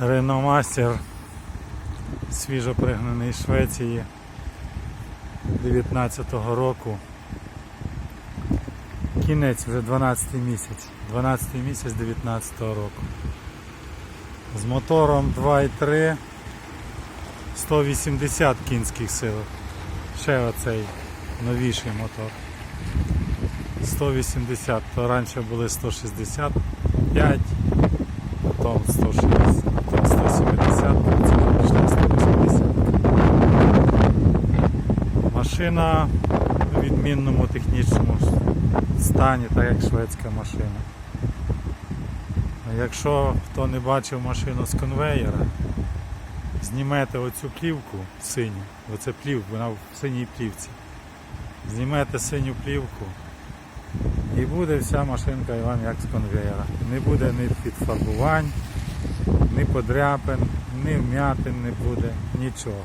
Master свіжо пригнаний з Швеції 19-го року. Кінець вже 12 місяць. 12 місяць 19-го року. З мотором 2.3 180 кінських сил. Ще оцей новіший мотор. 180, то раніше були 165, потім 160, потім 170, це пішли 180. Машина у відмінному технічному стані, так як шведська машина. Якщо хто не бачив машину з конвеєра, знімете оцю плівку синю, оце плівка, вона в синій плівці. Знімете синю плівку і буде вся машинка вам як з конвеєра. Не буде ні підфарбувань, ні подряпин, ні вмятин не буде, нічого.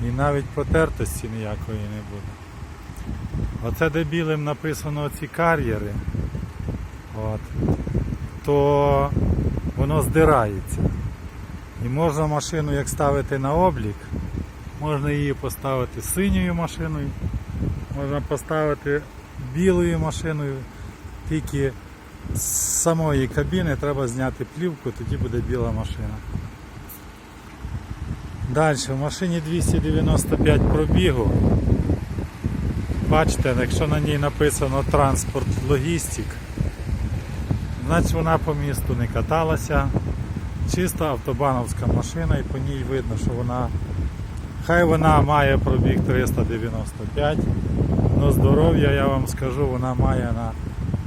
І навіть потертості ніякої не буде. Оце де білим написано ці кар'єри, то воно здирається. І можна машину як ставити на облік, можна її поставити синьою машиною, можна поставити білою машиною, тільки з самої кабіни треба зняти плівку, тоді буде біла машина. Далі, в машині 295 пробігу. Бачите, якщо на ній написано транспорт логістик, значить вона по місту не каталася. Чиста автобановська машина і по ній видно, що вона хай вона має пробіг 395, але здоров'я, я вам скажу, вона має на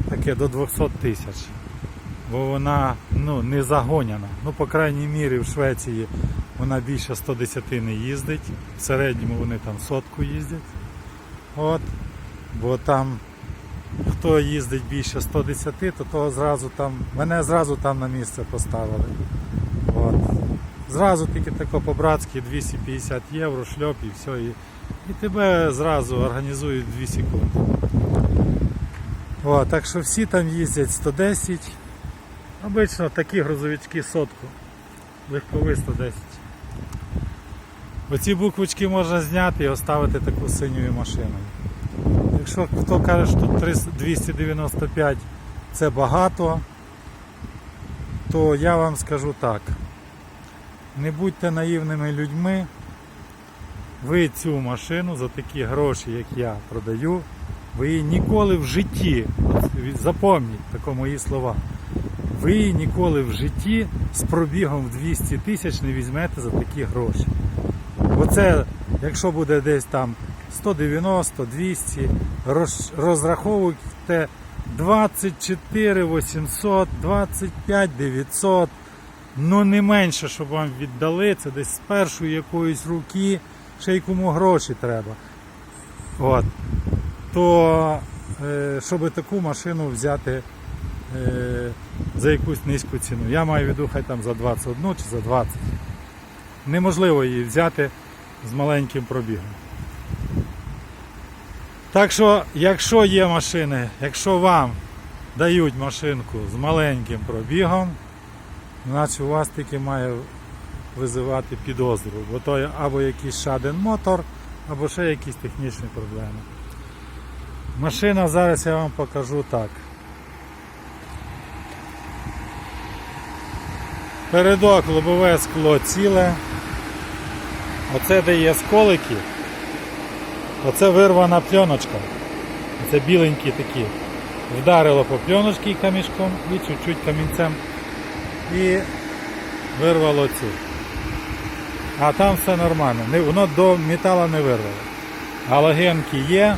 таке до 200 тисяч. Бо вона ну, не загоняна. Ну, по крайній мірі в Швеції вона більше 110 не їздить. В середньому вони там сотку їздять. От. Бо там хто їздить більше 110, то того зразу там, мене зразу там на місце поставили. От. Зразу тільки тако по-братськи 250 євро, шльоп і все. І, і тебе зразу організують 2 секунди. От, так що всі там їздять 110. Обично такі грузовички сотку. Легковий 110. Оці буквочки можна зняти і оставити таку синьою машиною. Якщо хто каже, що 300 295 це багато, то я вам скажу так. Не будьте наївними людьми. Ви цю машину за такі гроші, як я продаю, ви її ніколи в житті, от запомніть тако мої слова, ви її ніколи в житті з пробігом в 200 тисяч не візьмете за такі гроші. Оце, якщо буде десь там 190, 200, роз, розраховуйте 24 800, 25 900, ну не менше, щоб вам віддали, це десь з першої якоїсь руки, ще й кому гроші треба. От. То, е, щоб таку машину взяти е, за якусь низьку ціну. Я маю в виду хай там за 21 чи за 20. Неможливо її взяти з маленьким пробігом. Так що, якщо є машини, якщо вам дають машинку з маленьким пробігом, значить у вас тільки має визивати підозру, бо то або якийсь шаден мотор, або ще якісь технічні проблеми. Машина зараз я вам покажу так. Передок лобове скло ціле. Оце де є сколики. Оце вирвана пленочка. Це біленькі такі. Вдарило по пленочці камішком і чуть-чуть камінцем. І вирвало цю. А там все нормально. Воно до металу не вирвало. Галогенки є.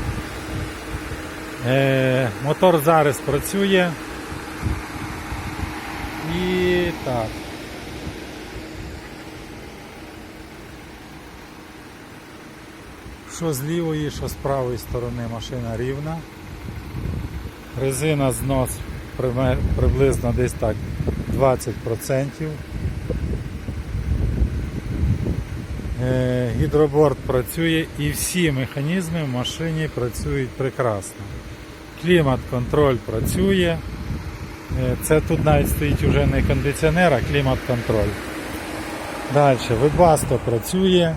Е, мотор зараз працює. І так. Що з лівої, що з правої сторони машина рівна. Резина знос приблизно десь так 20%. Е, Гідроборд працює і всі механізми в машині працюють прекрасно. Клімат-контроль працює. Е, Це тут навіть стоїть вже не кондиціонер, а клімат-контроль. Далі, вебасто працює.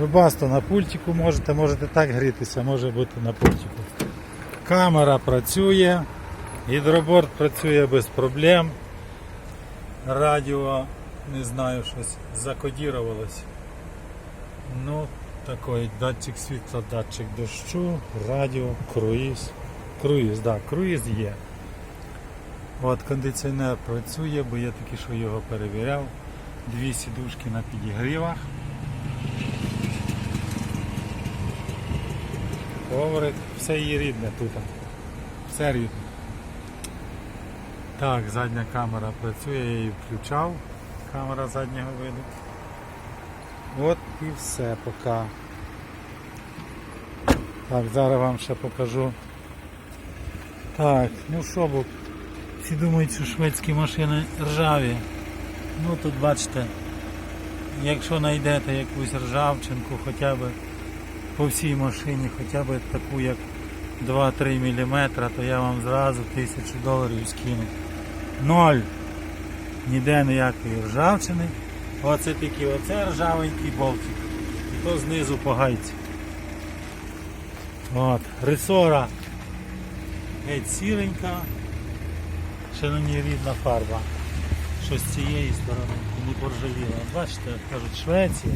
Вебасто на пультику можете, можете так грітися, може бути на пультику. Камера працює, гідроборд працює без проблем. Радіо, не знаю, щось закодірувалось. Ну, такий датчик світла, датчик дощу, радіо, круїз. Круїз, так, да, круїз є. От кондиціонер працює, бо я тільки що його перевіряв. Дві сідушки на підігрівах. Коврик, все її рідне тут. Все рідне. Так, задня камера працює, я її включав. Камера заднього виду. От і все поки. Так, зараз вам ще покажу. Так, ну що, бо всі думають, що шведські машини ржаві. Ну тут бачите, якщо знайдете якусь ржавчинку, хоча б по всій машині, хоча б таку як 2-3 мм, то я вам зразу тисячу доларів скину. Ноль. Ніде ніякої ржавчини. Оце тільки оце ржавенький болтик. І то знизу по гайці. От, ресора геть сіренька, ще ній рідна фарба. Що з цієї сторони не поржавіла. Бачите, як кажуть, Швеція.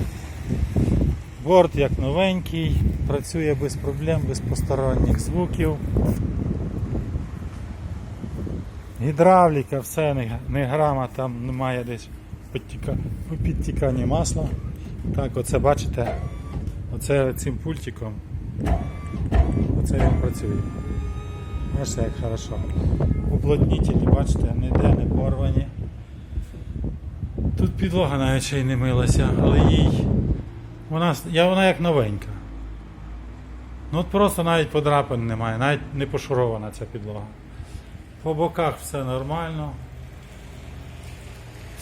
Борт як новенький, працює без проблем, без посторонніх звуків. Гідравліка, все, не, не грама, там немає десь підтіка, підтікання масла. Так, оце бачите, оце цим пультиком. Оце він працює. Бачите, як хорошо. Уплотнітелі, бачите, ніде не порвані. Тут підлога навіть ще й не милася, але їй. Вона, я, вона як новенька. Ну от просто навіть подрапин немає, навіть не пошурована ця підлога. По боках все нормально.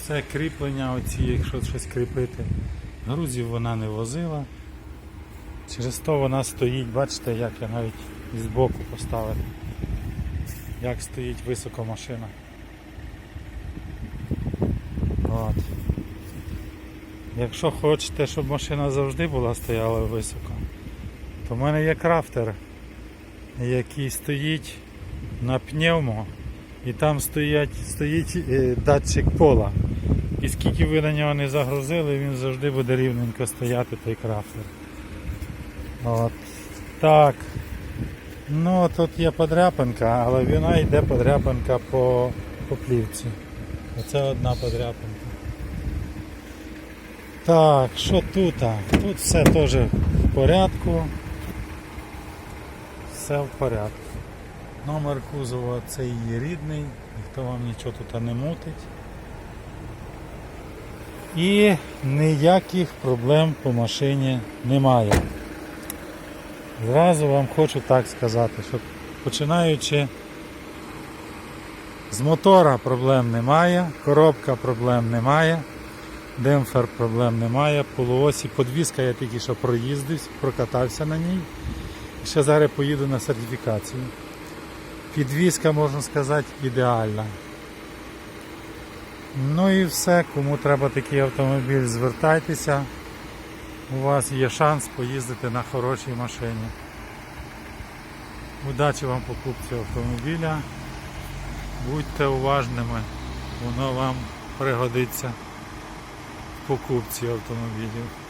Все кріплення, оці, якщо щось кріпити. Грузів вона не возила. Через то вона стоїть, бачите, як я навіть із боку поставив. Як стоїть високо машина. От. Якщо хочете, щоб машина завжди була стояла високо, то в мене є крафтер, який стоїть на пневмо, і там стоять, стоїть е, датчик пола. І скільки ви на нього не загрузили, він завжди буде рівненько стояти той крафтер. От. Так. Ну тут є подряпинка, але вона йде подряпинка по, по плівці. Оце одна подряпинка. Так, що тут? Тут все теж в порядку. Все в порядку. Номер кузова це її рідний, ніхто вам нічого тут не мутить. І ніяких проблем по машині немає. Зразу вам хочу так сказати, що починаючи з мотора проблем немає, коробка проблем немає, демпфер проблем немає, полуосі, подвіска я тільки що проїздився, прокатався на ній. Ще зараз поїду на сертифікацію. Підвізка, можна сказати, ідеальна. Ну і все, кому треба такий автомобіль, звертайтеся. У вас є шанс поїздити на хорошій машині. Удачі вам покупці автомобіля. Будьте уважними, воно вам пригодиться в покупці автомобілів.